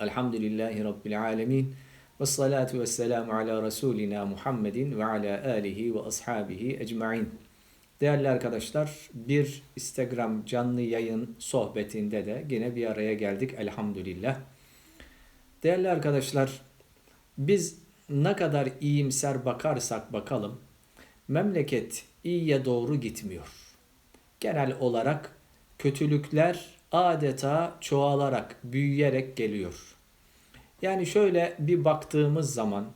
Elhamdülillahi Rabbil alemin. Ve salatu ve selamu ala Resulina Muhammedin ve ala alihi ve ashabihi ecma'in. Değerli arkadaşlar bir Instagram canlı yayın sohbetinde de yine bir araya geldik elhamdülillah. Değerli arkadaşlar biz ne kadar iyimser bakarsak bakalım memleket iyiye doğru gitmiyor. Genel olarak kötülükler adeta çoğalarak, büyüyerek geliyor. Yani şöyle bir baktığımız zaman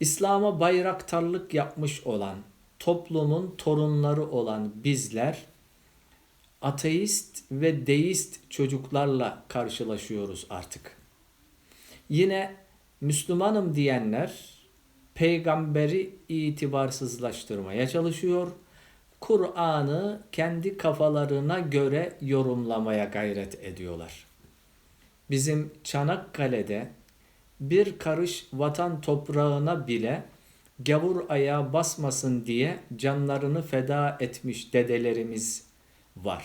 İslam'a bayraktarlık yapmış olan, toplumun torunları olan bizler ateist ve deist çocuklarla karşılaşıyoruz artık. Yine Müslümanım diyenler peygamberi itibarsızlaştırmaya çalışıyor. Kur'an'ı kendi kafalarına göre yorumlamaya gayret ediyorlar. Bizim Çanakkale'de bir karış vatan toprağına bile gavur ayağı basmasın diye canlarını feda etmiş dedelerimiz var.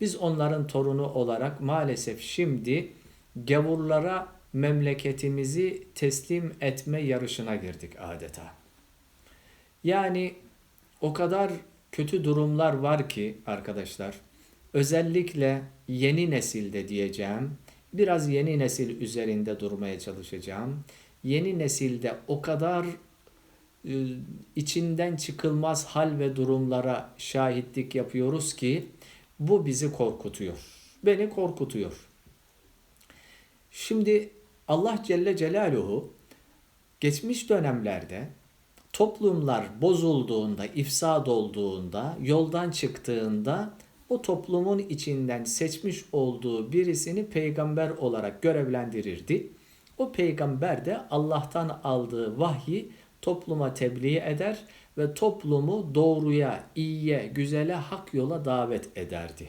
Biz onların torunu olarak maalesef şimdi gavurlara memleketimizi teslim etme yarışına girdik adeta. Yani o kadar kötü durumlar var ki arkadaşlar. Özellikle yeni nesilde diyeceğim. Biraz yeni nesil üzerinde durmaya çalışacağım. Yeni nesilde o kadar e, içinden çıkılmaz hal ve durumlara şahitlik yapıyoruz ki bu bizi korkutuyor. Beni korkutuyor. Şimdi Allah Celle Celaluhu geçmiş dönemlerde toplumlar bozulduğunda, ifsad olduğunda, yoldan çıktığında o toplumun içinden seçmiş olduğu birisini peygamber olarak görevlendirirdi. O peygamber de Allah'tan aldığı vahyi topluma tebliğ eder ve toplumu doğruya, iyiye, güzele, hak yola davet ederdi.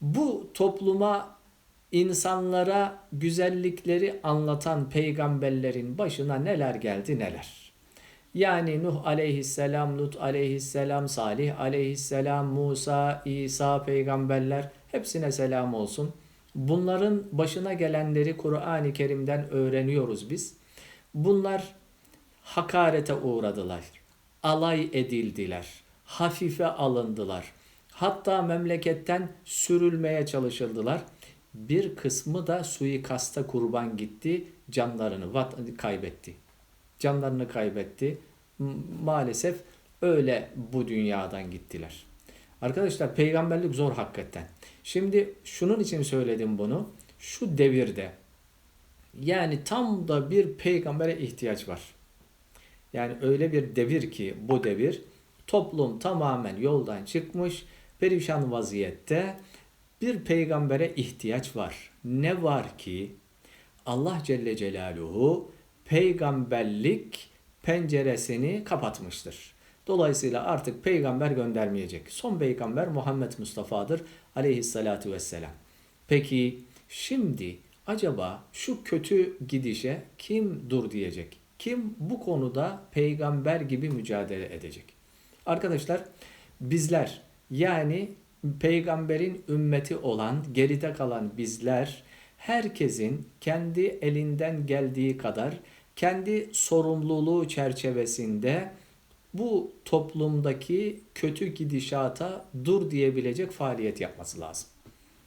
Bu topluma insanlara güzellikleri anlatan peygamberlerin başına neler geldi neler. Yani Nuh aleyhisselam, Lut aleyhisselam, Salih aleyhisselam, Musa, İsa peygamberler hepsine selam olsun. Bunların başına gelenleri Kur'an-ı Kerim'den öğreniyoruz biz. Bunlar hakarete uğradılar, alay edildiler, hafife alındılar. Hatta memleketten sürülmeye çalışıldılar bir kısmı da suikasta kurban gitti, canlarını kaybetti. Canlarını kaybetti. Maalesef öyle bu dünyadan gittiler. Arkadaşlar peygamberlik zor hakikaten. Şimdi şunun için söyledim bunu. Şu devirde yani tam da bir peygambere ihtiyaç var. Yani öyle bir devir ki bu devir toplum tamamen yoldan çıkmış, perişan vaziyette bir peygambere ihtiyaç var. Ne var ki Allah Celle Celaluhu peygamberlik penceresini kapatmıştır. Dolayısıyla artık peygamber göndermeyecek. Son peygamber Muhammed Mustafa'dır aleyhissalatu vesselam. Peki şimdi acaba şu kötü gidişe kim dur diyecek? Kim bu konuda peygamber gibi mücadele edecek? Arkadaşlar bizler yani peygamberin ümmeti olan, geride kalan bizler herkesin kendi elinden geldiği kadar kendi sorumluluğu çerçevesinde bu toplumdaki kötü gidişata dur diyebilecek faaliyet yapması lazım.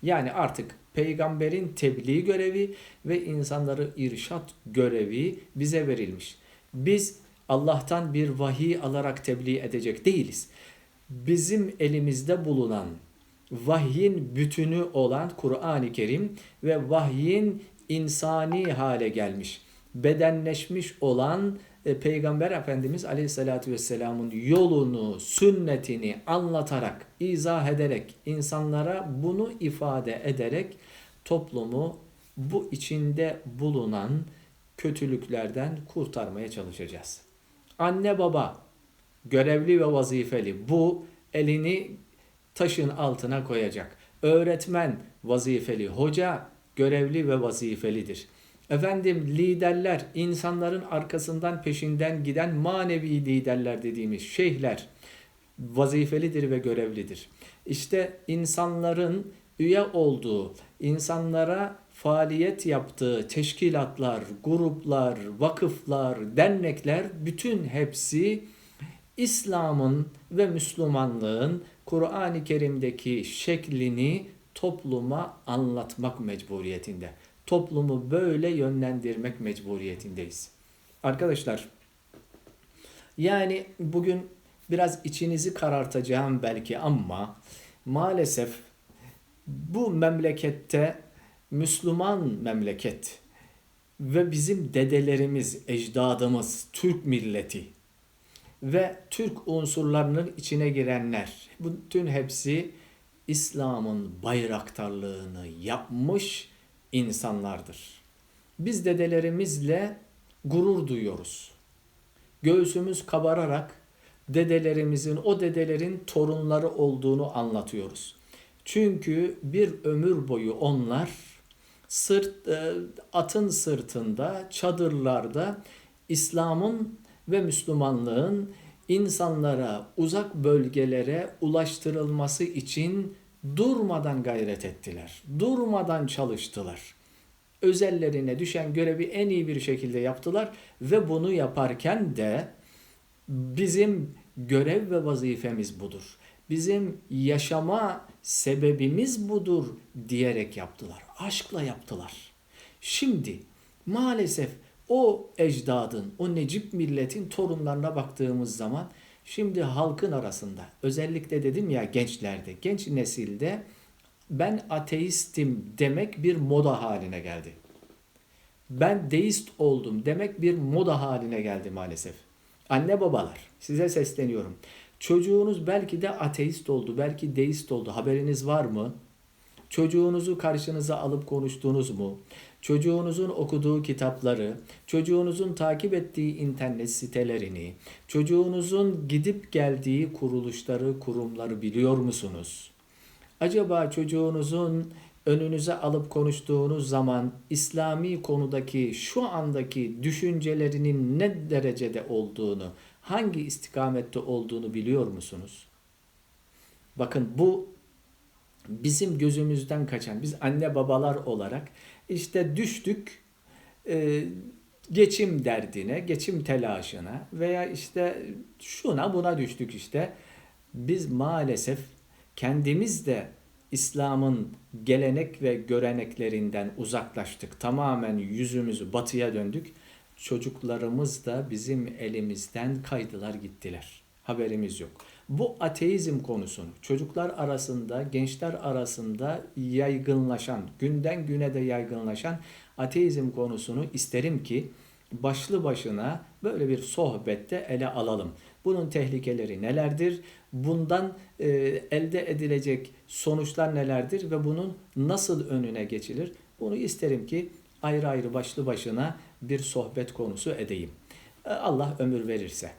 Yani artık peygamberin tebliğ görevi ve insanları irşat görevi bize verilmiş. Biz Allah'tan bir vahiy alarak tebliğ edecek değiliz. Bizim elimizde bulunan vahyin bütünü olan Kur'an-ı Kerim ve vahyin insani hale gelmiş, bedenleşmiş olan e, Peygamber Efendimiz Aleyhisselatü Vesselam'ın yolunu, sünnetini anlatarak, izah ederek, insanlara bunu ifade ederek toplumu bu içinde bulunan kötülüklerden kurtarmaya çalışacağız. Anne baba görevli ve vazifeli bu elini taşın altına koyacak. Öğretmen vazifeli, hoca görevli ve vazifelidir. Efendim liderler, insanların arkasından peşinden giden manevi liderler dediğimiz şeyhler vazifelidir ve görevlidir. İşte insanların üye olduğu, insanlara faaliyet yaptığı teşkilatlar, gruplar, vakıflar, dernekler bütün hepsi İslam'ın ve Müslümanlığın Kur'an-ı Kerim'deki şeklini topluma anlatmak mecburiyetinde. Toplumu böyle yönlendirmek mecburiyetindeyiz. Arkadaşlar yani bugün biraz içinizi karartacağım belki ama maalesef bu memlekette Müslüman memleket ve bizim dedelerimiz, ecdadımız, Türk milleti ve Türk unsurlarının içine girenler, bütün hepsi İslam'ın bayraktarlığını yapmış insanlardır. Biz dedelerimizle gurur duyuyoruz. Göğsümüz kabararak dedelerimizin, o dedelerin torunları olduğunu anlatıyoruz. Çünkü bir ömür boyu onlar sırt e, atın sırtında, çadırlarda İslam'ın ve Müslümanlığın insanlara, uzak bölgelere ulaştırılması için durmadan gayret ettiler. Durmadan çalıştılar. Özellerine düşen görevi en iyi bir şekilde yaptılar ve bunu yaparken de bizim görev ve vazifemiz budur. Bizim yaşama sebebimiz budur diyerek yaptılar. Aşkla yaptılar. Şimdi maalesef o ecdadın, o Necip milletin torunlarına baktığımız zaman şimdi halkın arasında özellikle dedim ya gençlerde, genç nesilde ben ateistim demek bir moda haline geldi. Ben deist oldum demek bir moda haline geldi maalesef. Anne babalar size sesleniyorum. Çocuğunuz belki de ateist oldu, belki deist oldu. Haberiniz var mı? Çocuğunuzu karşınıza alıp konuştunuz mu? Çocuğunuzun okuduğu kitapları, çocuğunuzun takip ettiği internet sitelerini, çocuğunuzun gidip geldiği kuruluşları, kurumları biliyor musunuz? Acaba çocuğunuzun önünüze alıp konuştuğunuz zaman İslami konudaki şu andaki düşüncelerinin ne derecede olduğunu, hangi istikamette olduğunu biliyor musunuz? Bakın bu bizim gözümüzden kaçan, biz anne babalar olarak işte düştük e, geçim derdine, geçim telaşına veya işte şuna buna düştük işte. Biz maalesef kendimiz de İslam'ın gelenek ve göreneklerinden uzaklaştık. Tamamen yüzümüzü batıya döndük. Çocuklarımız da bizim elimizden kaydılar gittiler. Haberimiz yok. Bu ateizm konusunu çocuklar arasında, gençler arasında yaygınlaşan, günden güne de yaygınlaşan ateizm konusunu isterim ki başlı başına böyle bir sohbette ele alalım. Bunun tehlikeleri nelerdir? Bundan e, elde edilecek sonuçlar nelerdir ve bunun nasıl önüne geçilir? Bunu isterim ki ayrı ayrı başlı başına bir sohbet konusu edeyim. E, Allah ömür verirse.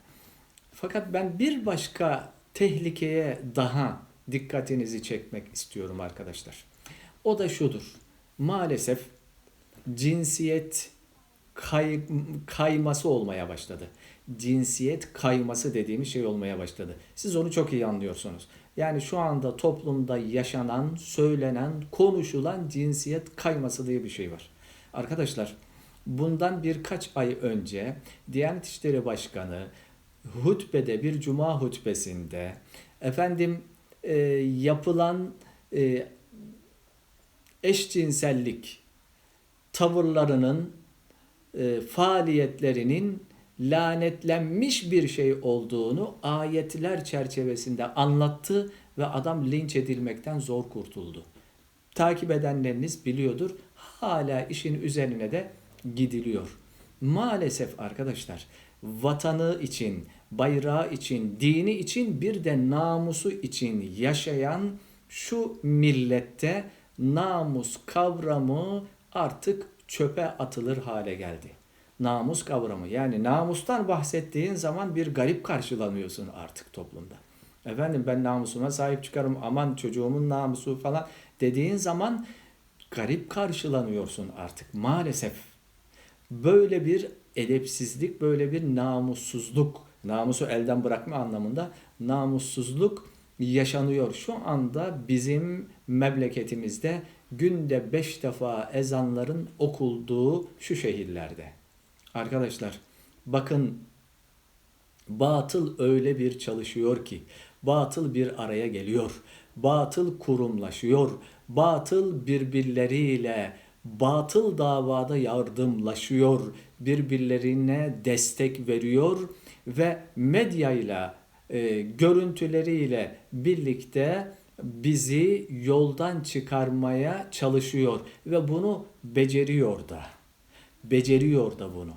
Fakat ben bir başka tehlikeye daha dikkatinizi çekmek istiyorum arkadaşlar. O da şudur. Maalesef cinsiyet kay, kayması olmaya başladı. Cinsiyet kayması dediğimiz şey olmaya başladı. Siz onu çok iyi anlıyorsunuz. Yani şu anda toplumda yaşanan, söylenen, konuşulan cinsiyet kayması diye bir şey var. Arkadaşlar bundan birkaç ay önce Diyanet İşleri Başkanı hutbede bir cuma hutbesinde efendim e, yapılan e, eşcinsellik tavırlarının e, faaliyetlerinin lanetlenmiş bir şey olduğunu ayetler çerçevesinde anlattı ve adam linç edilmekten zor kurtuldu. Takip edenleriniz biliyordur. Hala işin üzerine de gidiliyor. Maalesef arkadaşlar vatanı için, bayrağı için, dini için bir de namusu için yaşayan şu millette namus kavramı artık çöpe atılır hale geldi. Namus kavramı yani namustan bahsettiğin zaman bir garip karşılanıyorsun artık toplumda. Efendim ben namusuma sahip çıkarım aman çocuğumun namusu falan dediğin zaman garip karşılanıyorsun artık maalesef. Böyle bir edepsizlik, böyle bir namussuzluk, namusu elden bırakma anlamında namussuzluk yaşanıyor. Şu anda bizim memleketimizde günde beş defa ezanların okulduğu şu şehirlerde. Arkadaşlar bakın batıl öyle bir çalışıyor ki batıl bir araya geliyor. Batıl kurumlaşıyor. Batıl birbirleriyle batıl davada yardımlaşıyor. Birbirlerine destek veriyor ve medyayla e, görüntüleriyle birlikte bizi yoldan çıkarmaya çalışıyor ve bunu beceriyor da. Beceriyor da bunu.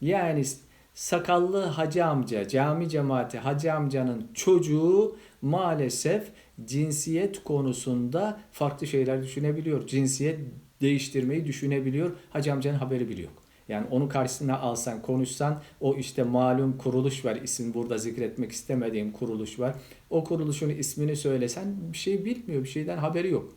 Yani sakallı hacı amca, cami cemaati hacı amcanın çocuğu maalesef cinsiyet konusunda farklı şeyler düşünebiliyor. Cinsiyet değiştirmeyi düşünebiliyor. Hacı amcanın haberi bile yok. Yani onu karşısına alsan, konuşsan o işte malum kuruluş var. isim burada zikretmek istemediğim kuruluş var. O kuruluşun ismini söylesen bir şey bilmiyor, bir şeyden haberi yok.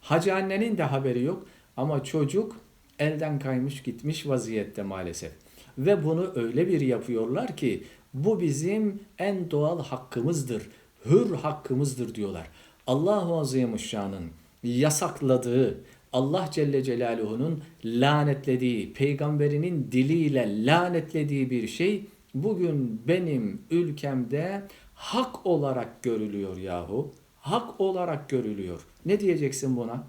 Hacı annenin de haberi yok ama çocuk elden kaymış gitmiş vaziyette maalesef. Ve bunu öyle bir yapıyorlar ki bu bizim en doğal hakkımızdır. Hür hakkımızdır diyorlar. Allahu Azimuşşan'ın yasakladığı, Allah Celle Celaluhu'nun lanetlediği, peygamberinin diliyle lanetlediği bir şey bugün benim ülkemde hak olarak görülüyor yahu. Hak olarak görülüyor. Ne diyeceksin buna?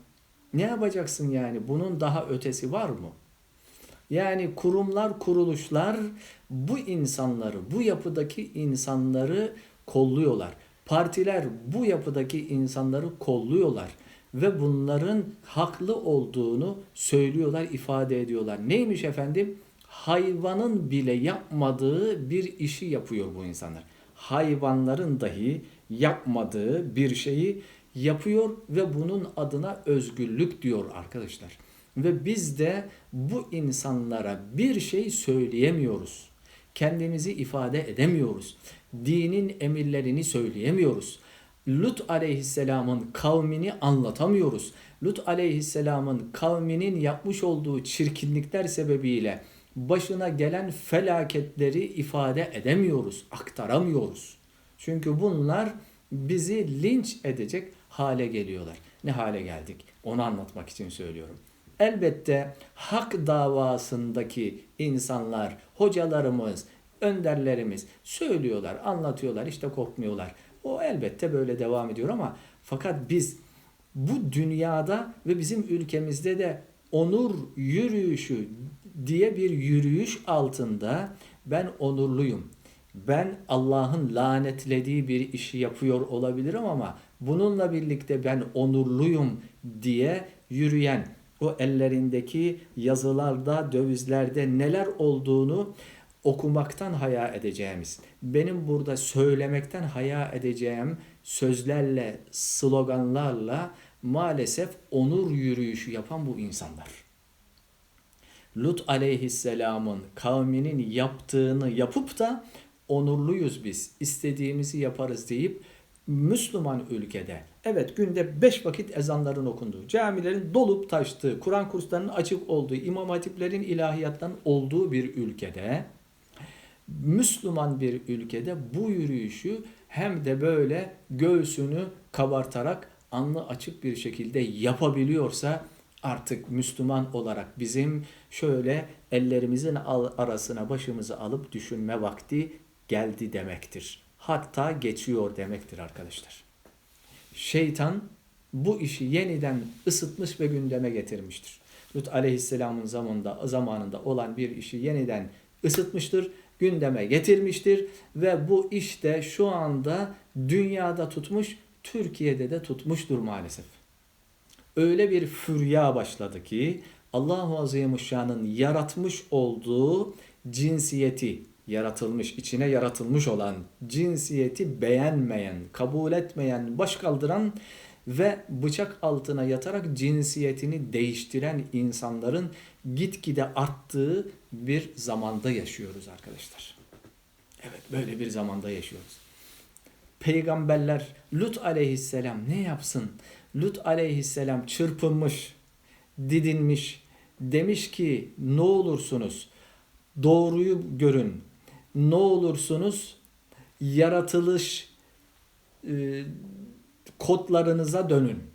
Ne yapacaksın yani? Bunun daha ötesi var mı? Yani kurumlar, kuruluşlar bu insanları, bu yapıdaki insanları kolluyorlar. Partiler bu yapıdaki insanları kolluyorlar ve bunların haklı olduğunu söylüyorlar, ifade ediyorlar. Neymiş efendim? Hayvanın bile yapmadığı bir işi yapıyor bu insanlar. Hayvanların dahi yapmadığı bir şeyi yapıyor ve bunun adına özgürlük diyor arkadaşlar. Ve biz de bu insanlara bir şey söyleyemiyoruz. Kendimizi ifade edemiyoruz. Dinin emirlerini söyleyemiyoruz. Lut aleyhisselamın kavmini anlatamıyoruz. Lut aleyhisselamın kavminin yapmış olduğu çirkinlikler sebebiyle başına gelen felaketleri ifade edemiyoruz, aktaramıyoruz. Çünkü bunlar bizi linç edecek hale geliyorlar. Ne hale geldik? Onu anlatmak için söylüyorum. Elbette hak davasındaki insanlar, hocalarımız, önderlerimiz söylüyorlar, anlatıyorlar, işte korkmuyorlar. O elbette böyle devam ediyor ama fakat biz bu dünyada ve bizim ülkemizde de onur yürüyüşü diye bir yürüyüş altında ben onurluyum. Ben Allah'ın lanetlediği bir işi yapıyor olabilirim ama bununla birlikte ben onurluyum diye yürüyen o ellerindeki yazılarda, dövizlerde neler olduğunu okumaktan haya edeceğimiz, benim burada söylemekten haya edeceğim sözlerle, sloganlarla maalesef onur yürüyüşü yapan bu insanlar. Lut aleyhisselamın kavminin yaptığını yapıp da onurluyuz biz, istediğimizi yaparız deyip Müslüman ülkede evet günde beş vakit ezanların okunduğu, camilerin dolup taştığı, Kur'an kurslarının açık olduğu, imam hatiplerin ilahiyattan olduğu bir ülkede Müslüman bir ülkede bu yürüyüşü hem de böyle göğsünü kabartarak anlı açık bir şekilde yapabiliyorsa artık Müslüman olarak bizim şöyle ellerimizin arasına başımızı alıp düşünme vakti geldi demektir. Hatta geçiyor demektir arkadaşlar. Şeytan bu işi yeniden ısıtmış ve gündeme getirmiştir. Lut aleyhisselamın zamanında, zamanında olan bir işi yeniden ısıtmıştır gündeme getirmiştir ve bu işte şu anda dünyada tutmuş, Türkiye'de de tutmuştur maalesef. Öyle bir fürya başladı ki Allahu Azimuşşan'ın yaratmış olduğu cinsiyeti yaratılmış, içine yaratılmış olan cinsiyeti beğenmeyen, kabul etmeyen, baş kaldıran ve bıçak altına yatarak cinsiyetini değiştiren insanların gitgide arttığı bir zamanda yaşıyoruz arkadaşlar. Evet böyle bir zamanda yaşıyoruz. Peygamberler Lut aleyhisselam ne yapsın? Lut aleyhisselam çırpınmış, didinmiş, demiş ki ne olursunuz doğruyu görün, ne olursunuz yaratılış e, kodlarınıza dönün.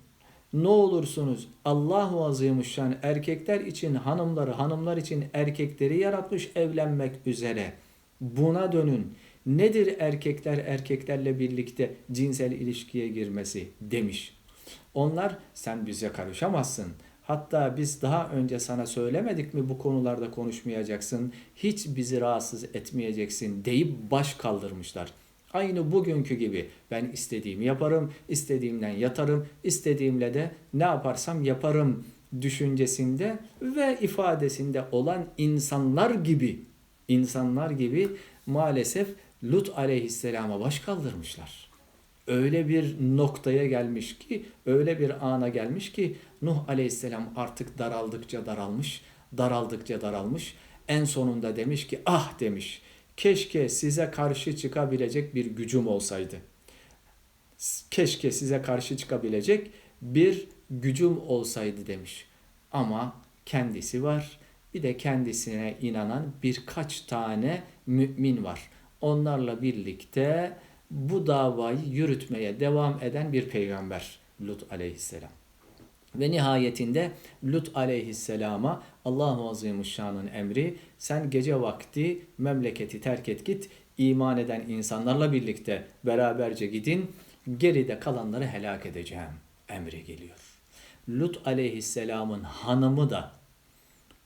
Ne olursunuz Allahu Azimuşşan erkekler için hanımları, hanımlar için erkekleri yaratmış evlenmek üzere. Buna dönün. Nedir erkekler erkeklerle birlikte cinsel ilişkiye girmesi demiş. Onlar sen bize karışamazsın. Hatta biz daha önce sana söylemedik mi bu konularda konuşmayacaksın, hiç bizi rahatsız etmeyeceksin deyip baş kaldırmışlar. Aynı bugünkü gibi ben istediğimi yaparım, istediğimden yatarım, istediğimle de ne yaparsam yaparım düşüncesinde ve ifadesinde olan insanlar gibi insanlar gibi maalesef Lut aleyhisselama baş kaldırmışlar. Öyle bir noktaya gelmiş ki, öyle bir ana gelmiş ki Nuh aleyhisselam artık daraldıkça daralmış, daraldıkça daralmış. En sonunda demiş ki ah demiş keşke size karşı çıkabilecek bir gücüm olsaydı. Keşke size karşı çıkabilecek bir gücüm olsaydı demiş. Ama kendisi var. Bir de kendisine inanan birkaç tane mümin var. Onlarla birlikte bu davayı yürütmeye devam eden bir peygamber Lut aleyhisselam. Ve nihayetinde Lut aleyhisselama Allah-u Azimuşşan'ın emri sen gece vakti memleketi terk et git iman eden insanlarla birlikte beraberce gidin geride kalanları helak edeceğim emri geliyor. Lut aleyhisselamın hanımı da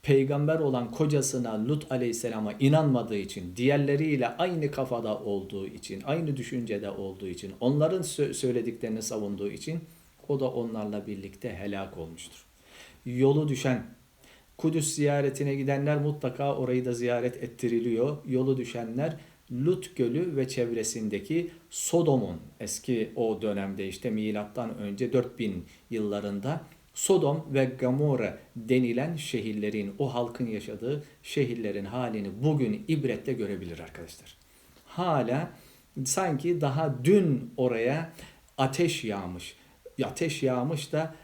peygamber olan kocasına Lut aleyhisselama inanmadığı için, diğerleriyle aynı kafada olduğu için, aynı düşüncede olduğu için, onların söylediklerini savunduğu için o da onlarla birlikte helak olmuştur. Yolu düşen, Kudüs ziyaretine gidenler mutlaka orayı da ziyaret ettiriliyor. Yolu düşenler Lut Gölü ve çevresindeki Sodom'un eski o dönemde işte milattan önce 4000 yıllarında Sodom ve Gomorra denilen şehirlerin, o halkın yaşadığı şehirlerin halini bugün ibretle görebilir arkadaşlar. Hala sanki daha dün oraya ateş yağmış. Ateş yağmış da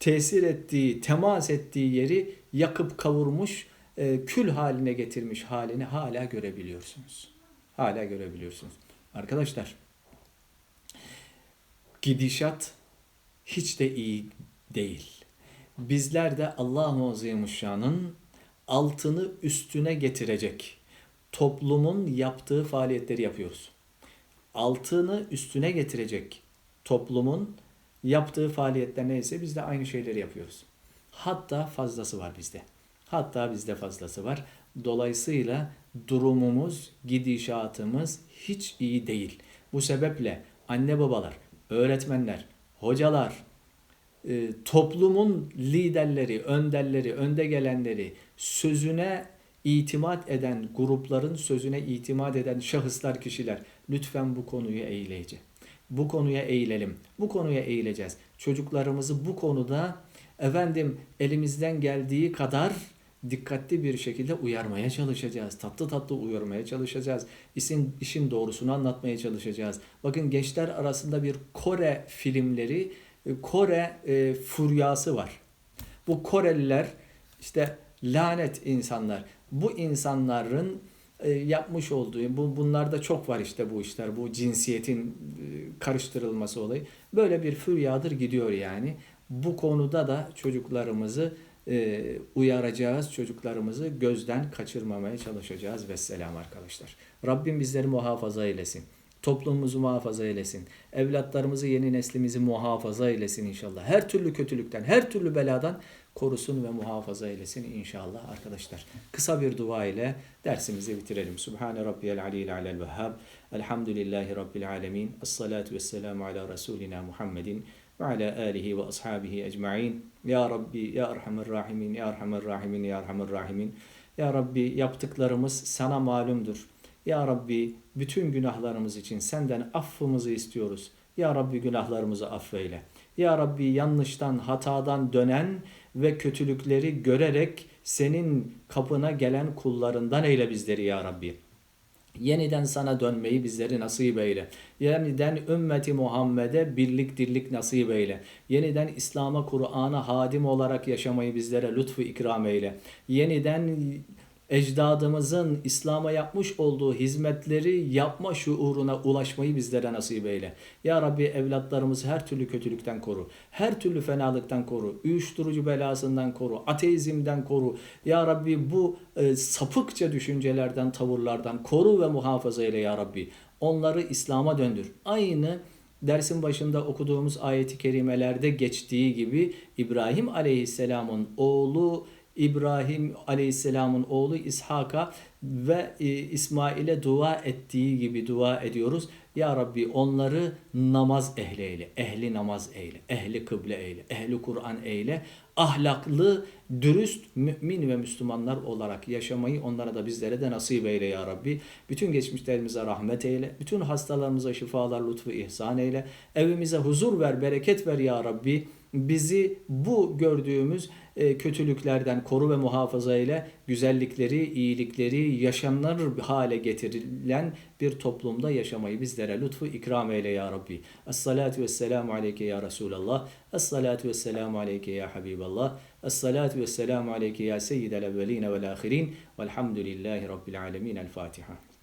tesir ettiği, temas ettiği yeri yakıp kavurmuş, e, kül haline getirmiş halini hala görebiliyorsunuz. Hala görebiliyorsunuz. Arkadaşlar, gidişat hiç de iyi değil. Bizler de Allah-u Azimuşşan'ın altını üstüne getirecek toplumun yaptığı faaliyetleri yapıyoruz. Altını üstüne getirecek toplumun yaptığı faaliyetler neyse biz de aynı şeyleri yapıyoruz. Hatta fazlası var bizde. Hatta bizde fazlası var. Dolayısıyla durumumuz, gidişatımız hiç iyi değil. Bu sebeple anne babalar, öğretmenler, hocalar, e, toplumun liderleri, önderleri, önde gelenleri, sözüne itimat eden grupların sözüne itimat eden şahıslar, kişiler lütfen bu konuyu eğleyici. Bu konuya eğilelim. Bu konuya eğileceğiz. Çocuklarımızı bu konuda efendim elimizden geldiği kadar dikkatli bir şekilde uyarmaya çalışacağız. Tatlı tatlı uyarmaya çalışacağız. İşin, işin doğrusunu anlatmaya çalışacağız. Bakın gençler arasında bir Kore filmleri, e, Kore e, furyası var. Bu Koreliler işte lanet insanlar. Bu insanların yapmış olduğu, bu bunlarda çok var işte bu işler, bu cinsiyetin e, karıştırılması olayı. Böyle bir füryadır gidiyor yani. Bu konuda da çocuklarımızı e, uyaracağız, çocuklarımızı gözden kaçırmamaya çalışacağız. Vesselam arkadaşlar. Rabbim bizleri muhafaza eylesin. Toplumumuzu muhafaza eylesin. Evlatlarımızı, yeni neslimizi muhafaza eylesin inşallah. Her türlü kötülükten, her türlü beladan korusun ve muhafaza eylesin inşallah arkadaşlar. Kısa bir dua ile dersimizi bitirelim. Subhane Rabbiyel Aliyyil Alel Vehhab. Elhamdülillahi Rabbil Alemin. Esselatu vesselamu ala Resulina Muhammedin ve ala alihi ve ashabihi ecma'in. Ya Rabbi, Ya Erhamer Rahimin, Ya Erhamer Rahimin, Ya Erhamer Rahimin. Ya Rabbi yaptıklarımız sana malumdur. Ya Rabbi bütün günahlarımız için senden affımızı istiyoruz. Ya Rabbi günahlarımızı affeyle. Ya Rabbi yanlıştan, hatadan dönen ve kötülükleri görerek senin kapına gelen kullarından eyle bizleri ya Rabbi. Yeniden sana dönmeyi bizleri nasip eyle. Yeniden ümmeti Muhammed'e birlik dirlik nasip eyle. Yeniden İslam'a, Kur'an'a hadim olarak yaşamayı bizlere lütfu ikram eyle. Yeniden ecdadımızın İslam'a yapmış olduğu hizmetleri yapma şuuruna ulaşmayı bizlere nasip eyle. Ya Rabbi evlatlarımızı her türlü kötülükten koru. Her türlü fenalıktan koru. Uyuşturucu belasından koru. Ateizmden koru. Ya Rabbi bu e, sapıkça düşüncelerden, tavırlardan koru ve muhafaza eyle ya Rabbi. Onları İslam'a döndür. Aynı dersin başında okuduğumuz ayeti kerimelerde geçtiği gibi İbrahim Aleyhisselam'ın oğlu İbrahim Aleyhisselam'ın oğlu İshak'a ve e, İsmail'e dua ettiği gibi dua ediyoruz. Ya Rabbi onları namaz ehli eyle, ehli namaz eyle, ehli kıble eyle, ehli Kur'an eyle, ahlaklı, dürüst mümin ve Müslümanlar olarak yaşamayı onlara da bizlere de nasip eyle ya Rabbi. Bütün geçmişlerimize rahmet eyle, bütün hastalarımıza şifalar, lütfu, ihsan eyle, evimize huzur ver, bereket ver ya Rabbi. Bizi bu gördüğümüz e, kötülüklerden koru ve muhafaza ile güzellikleri, iyilikleri yaşanır hale getirilen bir toplumda yaşamayı bizlere lütfu ikram eyle ya Rabbi. Es-salatu vesselamu aleyke ya Resulallah. Es-salatu vesselamu aleyke ya Habiballah. Es-salatu vesselamu aleyke ya seyyidel evveline vel ahirin. Velhamdülillahi Rabbil alemin. El Fatiha.